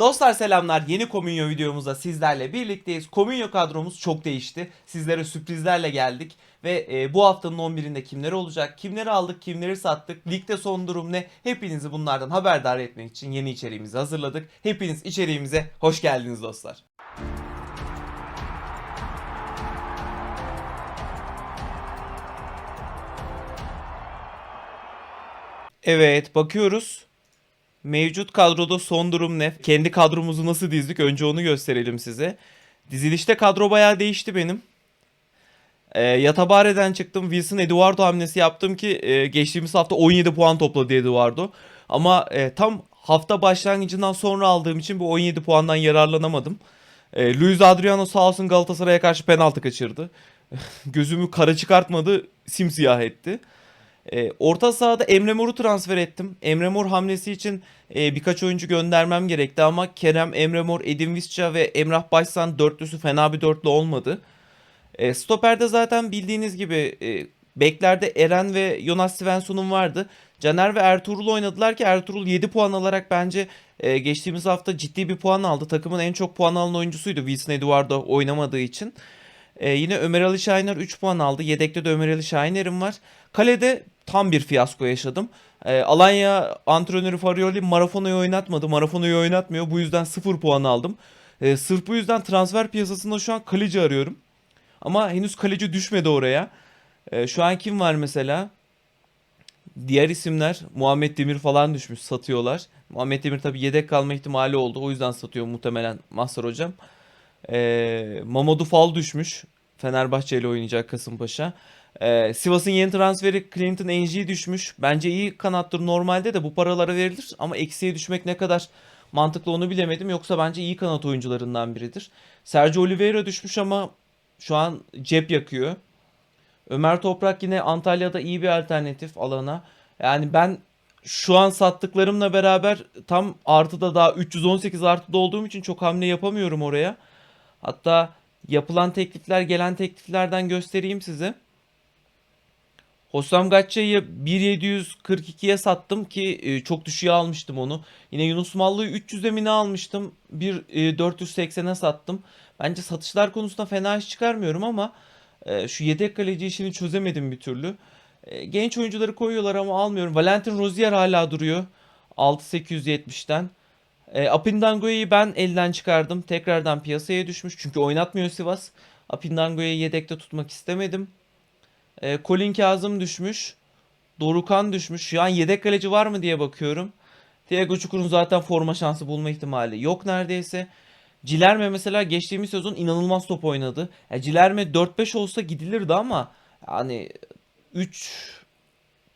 Dostlar selamlar. Yeni Komünyo videomuzda sizlerle birlikteyiz. Komünyo kadromuz çok değişti. Sizlere sürprizlerle geldik. Ve e, bu haftanın 11'inde kimler olacak, kimleri aldık, kimleri sattık, ligde son durum ne? Hepinizi bunlardan haberdar etmek için yeni içeriğimizi hazırladık. Hepiniz içeriğimize hoş geldiniz dostlar. Evet bakıyoruz. Mevcut kadroda son durum ne? Kendi kadromuzu nasıl dizdik? Önce onu gösterelim size. Dizilişte kadro bayağı değişti benim. E, Yatabare'den çıktım. Wilson Eduardo hamlesi yaptım ki e, geçtiğimiz hafta 17 puan topladı Eduardo. Ama e, tam hafta başlangıcından sonra aldığım için bu 17 puandan yararlanamadım. E, Luis Adriano sağ olsun Galatasaray'a karşı penaltı kaçırdı. Gözümü kara çıkartmadı, simsiyah etti. E, orta sahada Emre Mor'u transfer ettim. Emre Mor hamlesi için e, birkaç oyuncu göndermem gerekti ama Kerem, Emre Mor, Edin Visca ve Emrah Başsan dörtlüsü fena bir dörtlü olmadı. E, stoperde zaten bildiğiniz gibi e, beklerde Eren ve Jonas Svensson'un vardı. Caner ve Ertuğrul oynadılar ki Ertuğrul 7 puan alarak bence e, geçtiğimiz hafta ciddi bir puan aldı. Takımın en çok puan alan oyuncusuydu Wilson Eduardo oynamadığı için. E, yine Ömer Ali Şahiner 3 puan aldı. Yedekte de Ömer Ali Şahiner'im var. Kalede tam bir fiyasko yaşadım. E, Alanya antrenörü Farioli Marafono'yu oynatmadı. Marafono'yu oynatmıyor. Bu yüzden 0 puan aldım. E, sırf bu yüzden transfer piyasasında şu an kaleci arıyorum. Ama henüz kaleci düşmedi oraya. E, şu an kim var mesela? Diğer isimler Muhammed Demir falan düşmüş satıyorlar. Muhammed Demir tabi yedek kalma ihtimali oldu. O yüzden satıyor muhtemelen Mazhar hocam. E, Mamadou Fall düşmüş. Fenerbahçe ile oynayacak Kasımpaşa. Ee, Sivas'ın yeni transferi Clinton NG düşmüş. Bence iyi kanattır normalde de bu paralara verilir. Ama eksiye düşmek ne kadar mantıklı onu bilemedim. Yoksa bence iyi kanat oyuncularından biridir. Sergio Oliveira düşmüş ama şu an cep yakıyor. Ömer Toprak yine Antalya'da iyi bir alternatif alana. Yani ben şu an sattıklarımla beraber tam artıda daha 318 artıda olduğum için çok hamle yapamıyorum oraya. Hatta yapılan teklifler gelen tekliflerden göstereyim size. Hossam Gatça'yı 1.742'ye sattım ki e, çok düşüğe almıştım onu. Yine Yunus Mallı'yı 300'e mi ne almıştım? Bir e, 480'e sattım. Bence satışlar konusunda fena iş çıkarmıyorum ama e, şu yedek kaleci işini çözemedim bir türlü. E, genç oyuncuları koyuyorlar ama almıyorum. Valentin Rozier hala duruyor. 6870'ten. E, Apindango'yu ben elden çıkardım. Tekrardan piyasaya düşmüş. Çünkü oynatmıyor Sivas. Apindango'yu yedekte tutmak istemedim. E, Colin Kazım düşmüş. Dorukan düşmüş. Şu an yedek kaleci var mı diye bakıyorum. Thiago Çukur'un zaten forma şansı bulma ihtimali yok neredeyse. Cilerme mesela geçtiğimiz sezon inanılmaz top oynadı. Ya Cilerme 4-5 olsa gidilirdi ama yani 3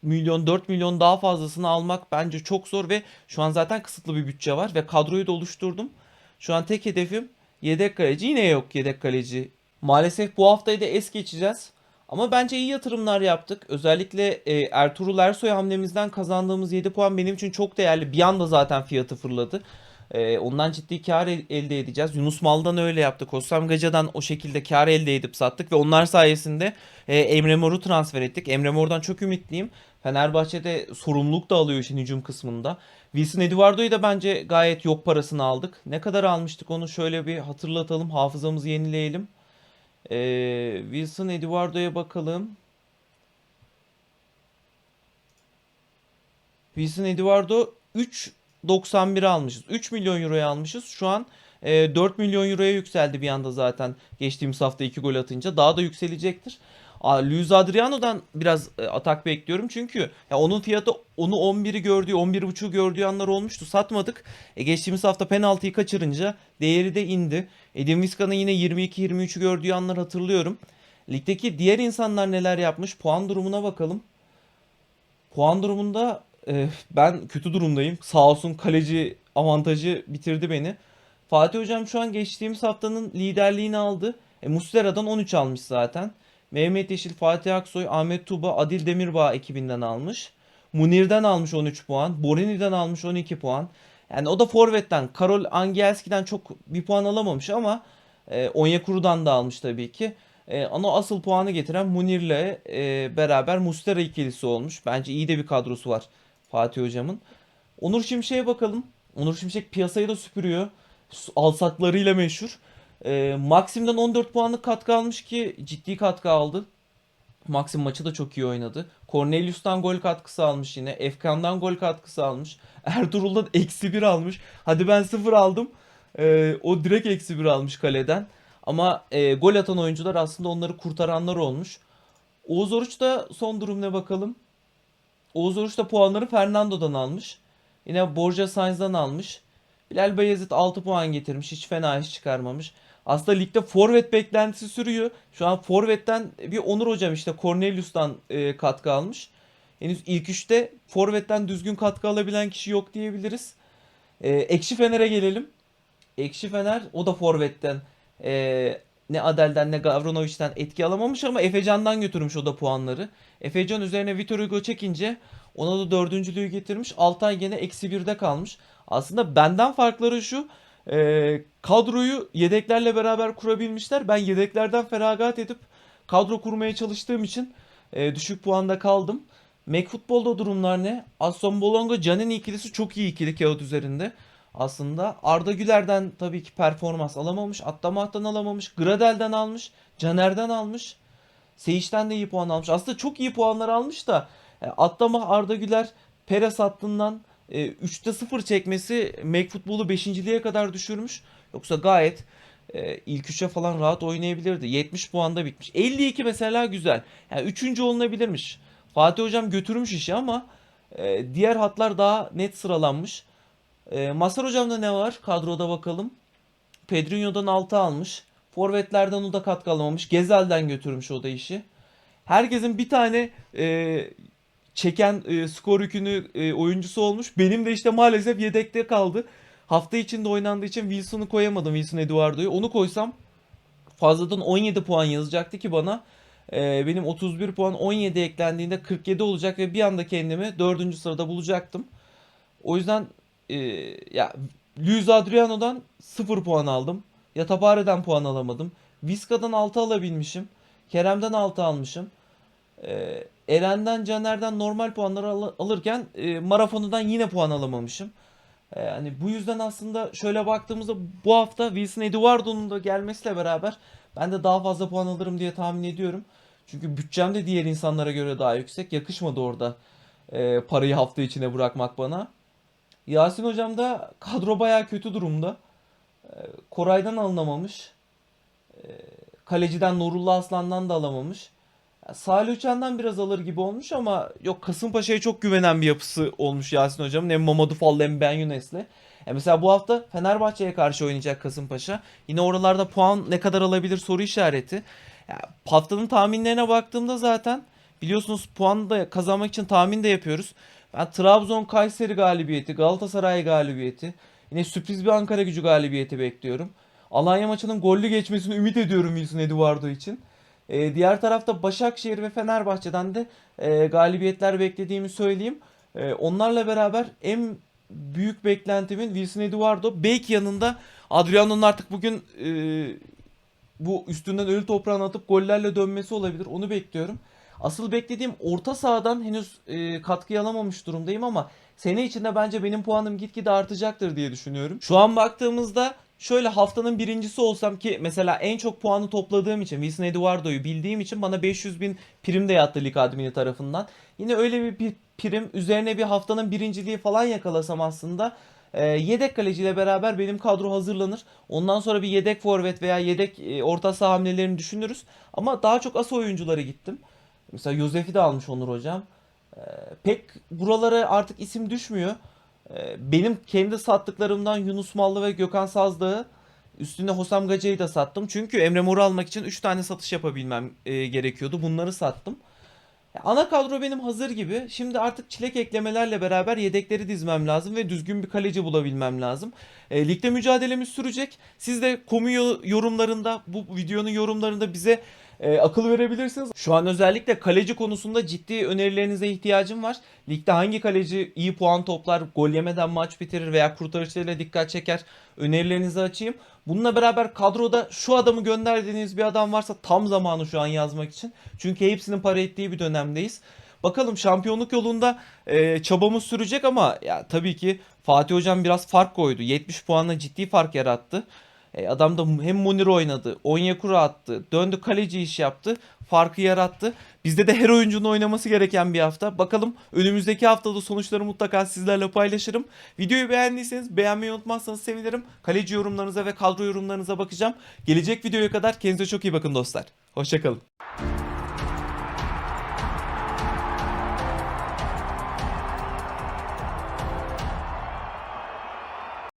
milyon 4 milyon daha fazlasını almak bence çok zor ve şu an zaten kısıtlı bir bütçe var ve kadroyu da oluşturdum. Şu an tek hedefim yedek kaleci. Yine yok yedek kaleci. Maalesef bu haftayı da es geçeceğiz. Ama bence iyi yatırımlar yaptık. Özellikle e, Ertuğrul Ersoy hamlemizden kazandığımız 7 puan benim için çok değerli. Bir anda zaten fiyatı fırladı. E, ondan ciddi kar el- elde edeceğiz. Yunus Mal'dan öyle yaptık. Hossam Gaca'dan o şekilde kar elde edip sattık ve onlar sayesinde e, Emre Mor'u transfer ettik. Emre Mor'dan çok ümitliyim. Fenerbahçe'de sorumluluk da alıyor işin hücum kısmında. Wilson Eduardo'yu da bence gayet yok parasını aldık. Ne kadar almıştık onu şöyle bir hatırlatalım. Hafızamızı yenileyelim. Ee, Wilson Eduardo'ya bakalım. Wilson Eduardo 3.91 almışız. 3 milyon euroya almışız. Şu an e, 4 milyon euroya yükseldi bir anda zaten geçtiğimiz hafta 2 gol atınca. Daha da yükselecektir. Luis Adriano'dan biraz e, atak bekliyorum çünkü ya onun fiyatı onu 11'i gördüğü 11.5'u gördüğü anlar olmuştu satmadık. E, geçtiğimiz hafta penaltıyı kaçırınca değeri de indi. Edin Vizca'nın yine 22-23'ü gördüğü anlar hatırlıyorum. Ligdeki diğer insanlar neler yapmış puan durumuna bakalım. Puan durumunda e, ben kötü durumdayım. Sağ olsun kaleci avantajı bitirdi beni. Fatih Hocam şu an geçtiğimiz haftanın liderliğini aldı. E, Muslera'dan 13 almış zaten. Mehmet Yeşil, Fatih Aksoy, Ahmet Tuba, Adil Demirbağ ekibinden almış. Munir'den almış 13 puan. Borini'den almış 12 puan. Yani o da forvetten. Karol Angielski'den çok bir puan alamamış ama e, Onyekuru'dan da almış tabii ki. E, ama asıl puanı getiren Munir'le e, beraber Mustera ikilisi olmuş. Bence iyi de bir kadrosu var Fatih Hocam'ın. Onur Şimşek'e bakalım. Onur Şimşek piyasayı da süpürüyor. Alsaklarıyla meşhur. Ee, Maxim'den 14 puanlık katkı almış ki ciddi katkı aldı. Maxim maçı da çok iyi oynadı. Cornelius'tan gol katkısı almış yine. Efkan'dan gol katkısı almış. Ertuğrul'dan eksi bir almış. Hadi ben sıfır aldım. Ee, o direkt eksi bir almış kaleden. Ama e, gol atan oyuncular aslında onları kurtaranlar olmuş. Oğuz Oruç da son durum ne bakalım. Oğuz Oruç da puanları Fernando'dan almış. Yine Borja Sainz'dan almış. Bilal Bayezid 6 puan getirmiş. Hiç fena iş çıkarmamış. Aslında ligde forvet beklentisi sürüyor. Şu an forvetten bir Onur hocam işte Cornelius'tan e, katkı almış. Henüz ilk üçte forvetten düzgün katkı alabilen kişi yok diyebiliriz. E, Ekşi Fener'e gelelim. Ekşi Fener o da forvetten e, ne Adel'den ne Gavronovic'den etki alamamış ama Efecan'dan götürmüş o da puanları. Efecan üzerine Vitor Hugo çekince ona da dördüncülüğü getirmiş. Altay gene eksi birde kalmış. Aslında benden farkları şu. E, kadroyu yedeklerle beraber kurabilmişler. Ben yedeklerden feragat edip kadro kurmaya çalıştığım için e, düşük puanda kaldım. Mac Futbol'da durumlar ne? Aston Bolonga Canini ikilisi çok iyi ikili kağıt üzerinde. Aslında Arda Güler'den tabii ki performans alamamış. Atlamaht'tan alamamış. Gradel'den almış. Caner'den almış. Seyiş'ten de iyi puan almış. Aslında çok iyi puanlar almış da e, Atlama Arda Güler Perez hattından e, 3'te 0 çekmesi Futbol'u 5.liğe kadar düşürmüş. Yoksa gayet e, ilk 3'e falan rahat oynayabilirdi. 70 puanda bitmiş. 52 mesela güzel. Yani 3. olunabilirmiş. Fatih Hocam götürmüş işi ama e, diğer hatlar daha net sıralanmış. E, Masar Hocam'da ne var? Kadroda bakalım. Pedrinho'dan 6 almış. Forvetlerden o da katkı alamamış. Gezel'den götürmüş o da işi. Herkesin bir tane e, çeken e, skor yükünü e, oyuncusu olmuş. Benim de işte maalesef yedekte kaldı. Hafta içinde oynandığı için Wilson'u koyamadım. Wilson Eduardo'yu. Onu koysam fazladan 17 puan yazacaktı ki bana. E, benim 31 puan 17 eklendiğinde 47 olacak ve bir anda kendimi 4. sırada bulacaktım. O yüzden e, ya Luis Adriano'dan 0 puan aldım. Yatapare'den puan alamadım. Vizca'dan 6 alabilmişim. Kerem'den 6 almışım. Ee, Eren'den, Caner'den normal puanları al- alırken e, Marafon'dan yine puan alamamışım. Ee, hani bu yüzden aslında şöyle baktığımızda bu hafta Wilson Eduardo'nun da gelmesiyle beraber ben de daha fazla puan alırım diye tahmin ediyorum. Çünkü bütçem de diğer insanlara göre daha yüksek. Yakışmadı orada e, parayı hafta içine bırakmak bana. Yasin hocam da kadro baya kötü durumda. Ee, Koray'dan alınamamış. Ee, Kaleciden Nurullah Aslan'dan da alamamış. Salih Uçan'dan biraz alır gibi olmuş ama yok Kasımpaşa'ya çok güvenen bir yapısı olmuş Yasin hocamın. Hem Mamadou Fallı hem Ben Yunes'le. Ya mesela bu hafta Fenerbahçe'ye karşı oynayacak Kasımpaşa. Yine oralarda puan ne kadar alabilir soru işareti. Ya, haftanın tahminlerine baktığımda zaten biliyorsunuz puan da kazanmak için tahmin de yapıyoruz. Ben Trabzon Kayseri galibiyeti, Galatasaray galibiyeti, yine sürpriz bir Ankara Gücü galibiyeti bekliyorum. Alanya maçının gollü geçmesini ümit ediyorum Wilson Eduardo için. Ee, diğer tarafta Başakşehir ve Fenerbahçe'den de e, galibiyetler beklediğimi söyleyeyim. E, onlarla beraber en büyük beklentimin Wilson Eduardo. Belki yanında Adriano'nun artık bugün e, bu üstünden ölü toprağını atıp gollerle dönmesi olabilir. Onu bekliyorum. Asıl beklediğim orta sahadan henüz e, katkı alamamış durumdayım ama sene içinde bence benim puanım gitgide artacaktır diye düşünüyorum. Şu an baktığımızda şöyle haftanın birincisi olsam ki mesela en çok puanı topladığım için Wilson Eduardo'yu bildiğim için bana 500 bin prim de yattı lig admini tarafından. Yine öyle bir prim üzerine bir haftanın birinciliği falan yakalasam aslında e, yedek kaleciyle beraber benim kadro hazırlanır. Ondan sonra bir yedek forvet veya yedek e, orta saha hamlelerini düşünürüz. Ama daha çok as oyuncuları gittim. Mesela Yosef'i de almış Onur hocam. Ee, pek buralara artık isim düşmüyor. Ee, benim kendi sattıklarımdan Yunus Mallı ve Gökhan Sazdağ'ı üstüne Hosam Gacı'yı da sattım. Çünkü Emre Mor'u almak için 3 tane satış yapabilmem e, gerekiyordu. Bunları sattım. Ana kadro benim hazır gibi. Şimdi artık çilek eklemelerle beraber yedekleri dizmem lazım ve düzgün bir kaleci bulabilmem lazım. E, ligde mücadelemiz sürecek. Siz de komu yo- yorumlarında, bu videonun yorumlarında bize e, akıl verebilirsiniz. Şu an özellikle kaleci konusunda ciddi önerilerinize ihtiyacım var. Ligde hangi kaleci iyi puan toplar, gol yemeden maç bitirir veya kurtarışlarıyla dikkat çeker önerilerinizi açayım. Bununla beraber kadroda şu adamı gönderdiğiniz bir adam varsa tam zamanı şu an yazmak için. Çünkü hepsinin para ettiği bir dönemdeyiz. Bakalım şampiyonluk yolunda e, çabamız sürecek ama ya tabii ki Fatih Hocam biraz fark koydu. 70 puanla ciddi fark yarattı. E, adam da hem Munir oynadı, Onyekuru attı, döndü kaleci iş yaptı, farkı yarattı. Bizde de her oyuncunun oynaması gereken bir hafta. Bakalım önümüzdeki haftada sonuçları mutlaka sizlerle paylaşırım. Videoyu beğendiyseniz beğenmeyi unutmazsanız sevinirim. Kaleci yorumlarınıza ve kadro yorumlarınıza bakacağım. Gelecek videoya kadar kendinize çok iyi bakın dostlar. Hoşçakalın.